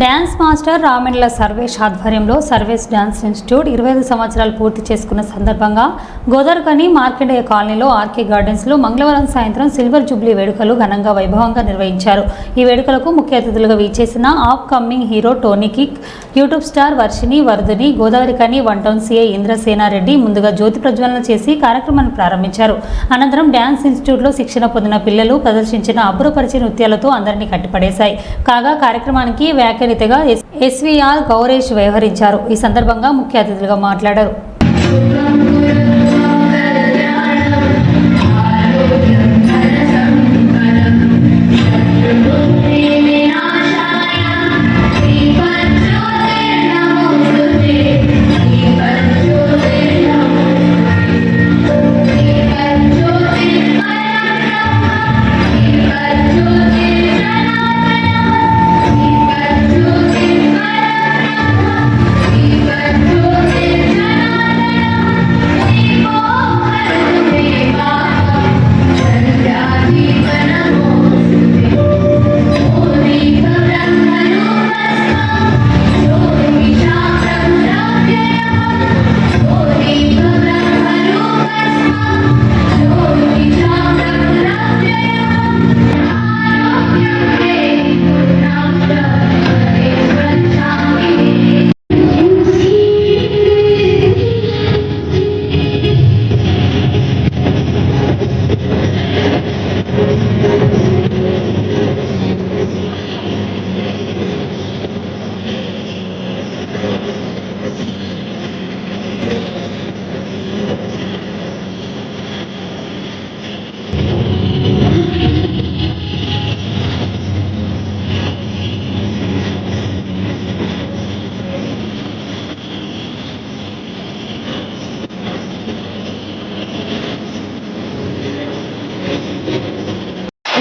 Dance master రామెండ్ల Sarvesh ఆధ్వర్యంలో surveys dance institute ఇరవై ఐదు సంవత్సరాలు పూర్తి చేసుకున్న సందర్భంగా గోదావరికని మార్కెండయ్య కాలనీలో ఆర్కే గార్డెన్స్లో మంగళవారం సాయంత్రం సిల్వర్ జూబ్లీ వేడుకలు ఘనంగా వైభవంగా నిర్వహించారు. ఈ వేడుకలకు ముఖ్య అతిథులుగా వీచేసిన upcoming hero Tony Kick YouTube star Varshini Vardhuni Godavarikhani one town CI Indrasena Reddy ముందుగా జ్యోతి ప్రజ్వలన చేసి కార్యక్రమాన్ని ప్రారంభించారు. అనంతరం డ్యాన్స్ ఇన్స్టిట్యూట్లో శిక్షణ పొందిన పిల్లలు ప్రదర్శించిన అబ్బురపరిచే నృత్యాలతో అందరినీ కట్టిపడేశాయి. కాగా కార్యక్రమానికి వ్యాఖ్యానితగా ఎస్వీఆర్ గౌరేష్ వ్యవహరించారు. ఈ సందర్భంగా ముఖ్య అతిథులుగా మాట్లాడారు.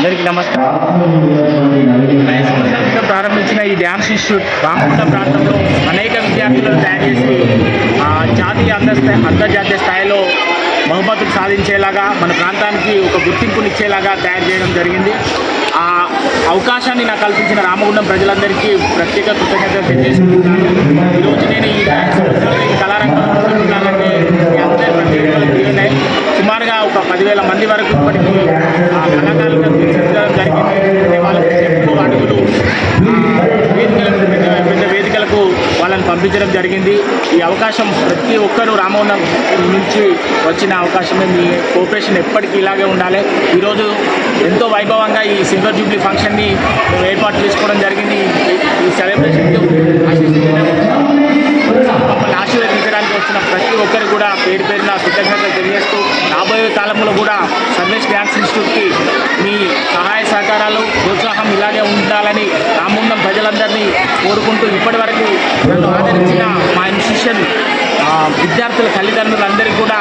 అందరికీ నమస్కారం. ప్రారంభించిన ఈ డ్యాన్స్ ఇన్స్టిట్యూట్ రామగుండ ప్రాంతంలో అనేక విద్యార్థులను తయారు చేసి ఆ, జాతీయ అంతర్స్థాయి అంతర్జాతీయ స్థాయిలో బహుమతులు సాధించేలాగా మన ప్రాంతానికి ఒక గుర్తింపునిచ్చేలాగా తయారు చేయడం జరిగింది. ఆ అవకాశాన్ని నాకు కల్పించిన రామగుండం ప్రజలందరికీ ప్రత్యేక కృతజ్ఞతలు తెలియజేసుకుంటున్నాను. జరిగింది. ఈ అవకాశం ప్రతి ఒక్కరూ రామవనం నుంచి వచ్చిన అవకాశమే. మీ కోఆపరేషన్ ఎప్పటికీ ఇలాగే ఉండాలి. ఈరోజు ఎంతో వైభవంగా ఈ సిల్వర్ జూబ్లీ ఫంక్షన్ని మేము ఏర్పాటు చేసుకోవడం జరిగింది. ఈ- సెలబ్రేషన్ సెలబ్రేషన్కి మమ్మల్ని ఆశీర్వదించడానికి వచ్చిన ప్రతి ఒక్కరు కూడా పేరు పేరున కృతజ్ఞతలు తెలియజేస్తూ రాబోయే కాలంలో కూడా సర్వేస్ డ్యాన్స్ ఇన్స్టిట్యూట్కి మీ సహాయ సహకారాలు ప్రోత్సాహం ఇలాగే ఉండాలని రామున్నం ప్రజలందరినీ కోరుకుంటూ ఇప్పటి వరకు నన్ను ఆదరించిన విద్యార్థుల తల్లిదండ్రులందరికీ కూడా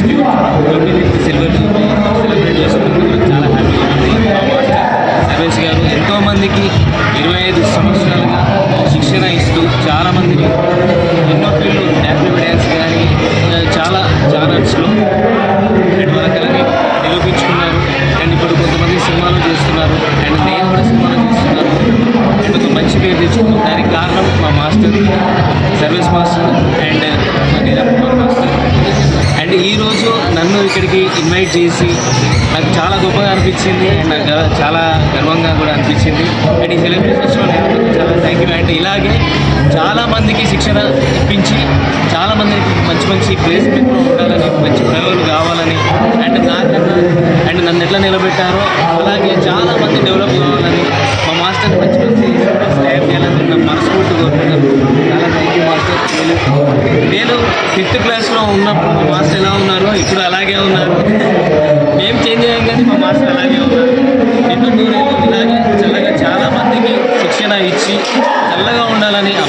సిల్వర్ జూబ్లీ సెలబ్రేట్ చేసుకుంటూ చాలా హ్యాపీగా ఉంది సర్వేష్ గారు ఎంతోమందికి ఇరవై ఐదు సంవత్సరాలుగా శిక్షణ ఇస్తూ చాలామందికి ఎన్నో పిల్లలు డ్యాన్స్ డ్యాన్స్ కానీ చాలా ఛానల్స్లో నెట్వర్క్లని నిరూపించుకున్నారు. అండ్ ఇప్పుడు కొంతమంది సినిమాలు చేస్తున్నారు. అండ్ నేను కూడా సినిమాలు చేస్తున్నాను అండ్ ఒక మంచి పేరు తెచ్చుకున్నాను. దానికి కారణం మా master service master and and ఈరోజు నన్ను ఇక్కడికి ఇన్వైట్ చేసి నాకు చాలా గొప్పగా అనిపించింది అండ్ నాకు చాలా గర్వంగా కూడా అనిపించింది. అండ్ ఈ సెలబ్రేషన్స్లో నేను చాలా థ్యాంక్ యూ అండ్ ఇలాగే చాలామందికి శిక్షణ ఇప్పించి చాలామందికి మంచి మంచి ప్లేస్మెంట్లో ఉండాలని మంచి ప్రయోగాలు కావాలని అండ్ నాకన్నా అండ్ నన్ను ఎట్లా నిలబెట్టారో అలాగే చాలా మంది డెవలప్ కావాలని మా మాస్టర్ మంచి మంచి తయారు చేయాలని మనస్ఫూర్తి కోరుకుంటాను చాలా థ్యాంక్ యూ మాస్టర్ నేను ఫిఫ్త్ క్లాస్ ఉన్నప్పుడు మా మాస్టర్ ఎలా ఉన్నారో ఇప్పుడు అలాగే ఉన్నారు. మేము చేంజ్ అయ్యాం కానీ మా మాస్టర్ అలాగే ఉన్నారు. ఎన్నో నూరేళ్ళు ఇలాగే చల్లగా చాలా మందికి శిక్షణ ఇచ్చి చల్లగా ఉండాలని ఆ